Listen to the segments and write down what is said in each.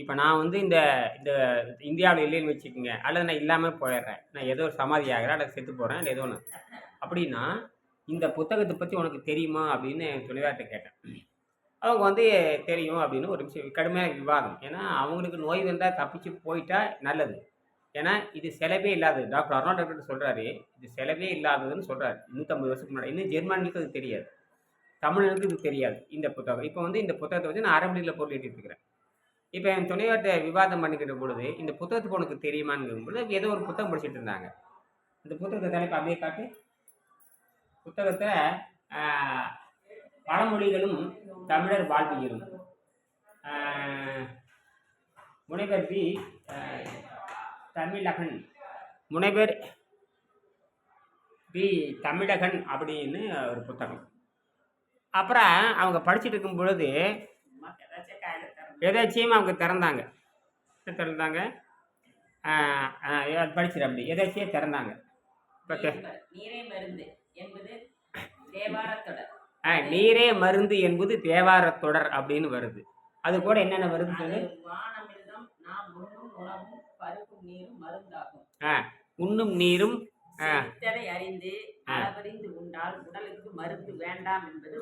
இப்போ நான் வந்து இந்த இந்த இந்தியாவில் இல்லைன்னு வச்சுக்கோங்க. அல்லது நான் இல்லாமல் போயிடுறேன். நான் ஏதோ ஒரு சமாதி ஆகிறேன் அல்லது செத்து போகிறேன் இல்லை ஏதோ ஒன்று அப்படின்னா இந்த புத்தகத்தை பற்றி உனக்கு தெரியுமா? அப்படின்னு என் கேட்டேன். அவங்க வந்து தெரியும் அப்படின்னு ஒரு நிமிஷம் கடுமையாக விவாதம். ஏன்னா அவங்களுக்கு நோய் வந்தால் தப்பிச்சு போயிட்டா நல்லது. ஏன்னா இது செலவே இல்லாதது. டாக்டர் அருணா டாக்டர் சொல்கிறாரு இது செலவே இல்லாததுன்னு சொல்கிறாரு நூற்றம்பது வருஷத்துக்கு முன்னாடி. இன்னும் ஜெர்மானிக்கு அது தெரியாது. தமிழனுக்கு இது தெரியாது இந்த புத்தகம். இப்போ வந்து இந்த புத்தகத்தை வச்சு நான் அரபணியில் பொருள் இருக்கிறேன். இப்போ என் துணைவர்கிட்ட விவாதம் பண்ணிக்கிற பொழுது இந்த புத்தகத்துக்கு உனக்கு தெரியுமான்னு பொழுது ஏதோ ஒரு புத்தகம் படிச்சுட்டு இருந்தாங்க. இந்த புத்தகத்தை தலைப்பு அப்படியே காட்டு? புத்தகத்தை பழமொழிகளும் தமிழர் வாழ்வியலும். முனைவர் பி தமிழகன். முனைவர் பி தமிழகன் அப்படின்னு ஒரு புத்தகம். அப்புறம் அவங்க படிச்சுட்டு இருக்கும் பொழுது எதாச்சியும் அவங்க திறந்தாங்க. திறந்தாங்க? படிச்சிரு அப்படி. எதாச்சியே திறந்தாங்க. நீரே மருந்து என்பது தேவாரத்தொடர் ஆ, நீரே மருந்து என்பது தேவாரத் தொடர் அப்படின்னு வருது. அது கூட என்னென்ன வருது சொல்லு? உண்ணும் நீரும் அறிந்து. அளவறிந்து உண்டால் உடலுக்கு மருந்து வேண்டாம் என்பது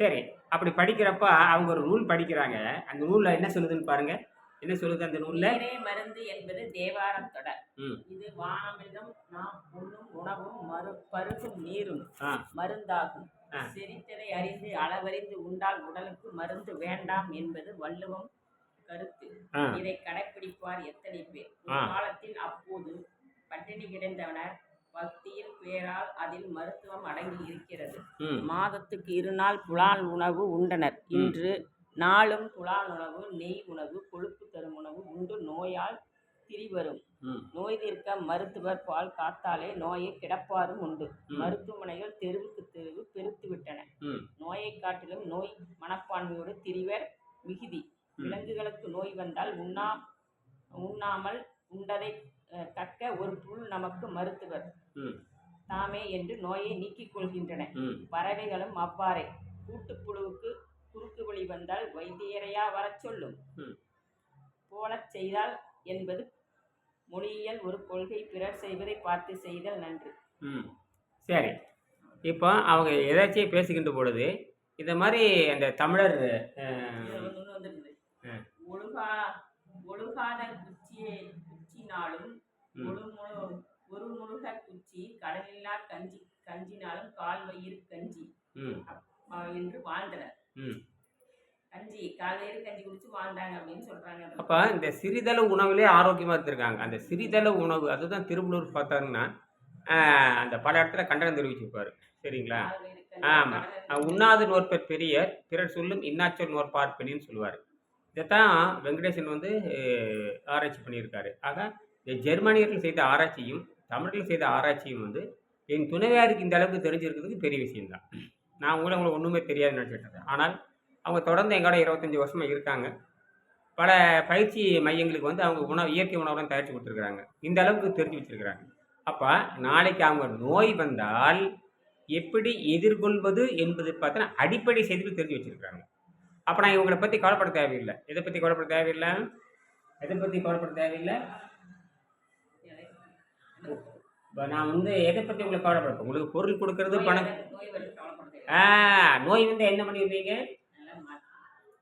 சரி அப்படி படிக்கிறப்ப அவங்க ஒரு நூல் படிக்கிறாங்க. அந்த நூலில் என்ன சொல்லுதுன்னு பாருங்க. என்ன சொல்லுது அந்த நூலில்? மருந்து என்பது தேவாரத்தொடர் ம். இது வானமிர்தம் நாம் உண்ணும் உணவும் மறு பருகும் நீரும் மருந்தாகும். செரித்ததை அறிந்து அளவறிந்து உண்டால் உடலுக்கு மருந்து வேண்டாம் என்பது வள்ளுவம் கருத்து. இதை கடைப்பிடிப்பார் எத்தனை பேர்? காலத்தில் அப்போது பட்டினி கிடந்தவனர். பக்தியில் பேரால் அதில் மருத்துவம் அடங்கி இருக்கிறது. மாதத்துக்கு இரு நாள் புலால் உணவு உண்டனர். இன்று நாளும் புலால் உணவு நெய் உணவு கொழுப்பு தரும் உணவு உண்டு. நோயால் திரிவரும். நோய் தீர்க்க மருத்துவர் பால் காத்தாலே நோயை கிடப்பாரும் உண்டு. மருத்துவமனைகள் தெருவுக்கு தெருவு பெருத்து விட்டன. நோயை காட்டிலும் நோய் மனப்பான்மையோடு திரிவர் மிகுதி. விலங்குகளுக்கு நோய் வந்தால் உண்ணா உண்ணாமல் உண்டதை தக்க ஒரு புல் நமக்கு மருத்துவர். ம். தாமே என்று நோயை நீக்கிக் கொள்கின்றன. பறவைகளும் அவ்வாறே. கூட்டுப்புழுவுக்கு குறுக்கு வழி வந்தால் வைத்தியரையா வரச் சொல்லும். ம். போலச் செய்தால் என்பது மொழியியல் ஒரு கொள்கை பிறர் செய்வதை பார்த்து செய்தல் நன்று. ம். சரி. இப்போ அவங்க எதாச்சும் பேசுகின்ற பொழுது இந்த மாதிரி அந்த தமிழர். ஒழுகா ஒழுகாத குச்சியை குச்சினாலும் ம். ஒரு முழு ஒரு முழுக குச்சி கடலில்லா கஞ்சி கஞ்சினாலும் கால் வயிறு கஞ்சி. என்று வாழ்ந்தனர். கஞ்சி கால் வயிறு கஞ்சி குடிச்சு வாழ்ந்தாங்க அப்படின்னு சொல்றாங்க. அப்போ இந்த சிறிதளவு உணவுலே ஆரோக்கியமாக இருந்திருக்காங்க. அந்த சிறிதளவு உணவு அதுதான் திருவள்ளூர் பார்த்தாங்கன்னா ஆஹ், அந்த பல இடத்துல கண்டனம் தெரிவிச்சிருப்பாரு. சரிங்களா? ஆமா. உண்ணாது நோற்பர் பெரியர் பிறர் சொல்லும் இன்னாச்சொல் நோற்பார் பெண்ணின்னு சொல்லுவார். இதைத்தான் வெங்கடேசன் வந்து ஆராய்ச்சி பண்ணியிருக்காரு. ஆக ஜெர்மானியர்கள் செய்த ஆராய்ச்சியும் தமிழர்கள் செய்த ஆராய்ச்சியும் வந்து என் துணைவியாருக்கு இந்த அளவுக்கு தெரிஞ்சிருக்கிறதுக்கு பெரிய விஷயம்தான். நான் உங்களை உங்களுக்கு ஒன்றுமே தெரியாதுன்னு நினச்சிட்டு ஆனால் அவங்க தொடர்ந்து எங்களோட இருபத்தஞ்சி வருஷமாக இருக்காங்க. பல பயிற்சி மையங்களுக்கு வந்து அவங்க உணவு இயற்கை உணவுடன் தயாரித்து கொடுத்துருக்குறாங்க. இந்த அளவுக்கு தெரிஞ்சு வச்சுருக்கிறாங்க. அப்போ நாளைக்கு அவங்க நோய் வந்தால் எப்படி எதிர்கொள்வது என்பது பார்த்தோன்னா அடிப்படை செய்திகள் தெரிஞ்சு வச்சுருக்காங்க அப்போ நான் இவங்களை பற்றி கவலைப்பட தேவையில்லை. எதை பற்றி கவலைப்பட தேவையில்லை? எதை பற்றி கவலைப்பட தேவையில்லை? இப்போ நான் வந்து எதை பற்றி உங்களுக்கு கவலைப்பட உங்களுக்கு பொருள் கொடுக்கறது பணம். ஆ நோய் வந்து என்ன பண்ணிடுவீங்க.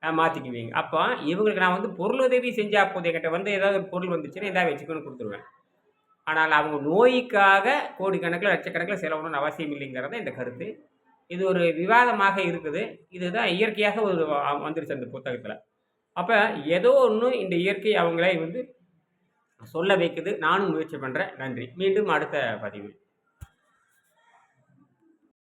மாற்றிக்குவீங்க அப்போ இவங்களுக்கு நான் வந்து பொருள் உதவி செஞ்சால் போதும். என்கிட்ட வந்து ஏதாவது ஒரு பொருள் வந்துச்சுன்னா இதாக வச்சுக்கணும்னு கொடுத்துருவேன். ஆனால் அவங்க நோய்க்காக கோடிக்கணக்கில் லட்சக்கணக்கில் செலவுன்னு அவசியம் இல்லைங்கிறத இந்த கருத்து. இது ஒரு விவாதமாக இருக்குது. இதுதான் இயற்கையாக ஒரு வந்துருச்சு அந்த புத்தகத்தில். அப்போ ஏதோ ஒன்று இந்த இயற்கை அவங்களே வந்து சொல்ல வைக்குது நானும் முயற்சி பண்ணுறேன் நன்றி. மீண்டும் அடுத்த பதிவில்.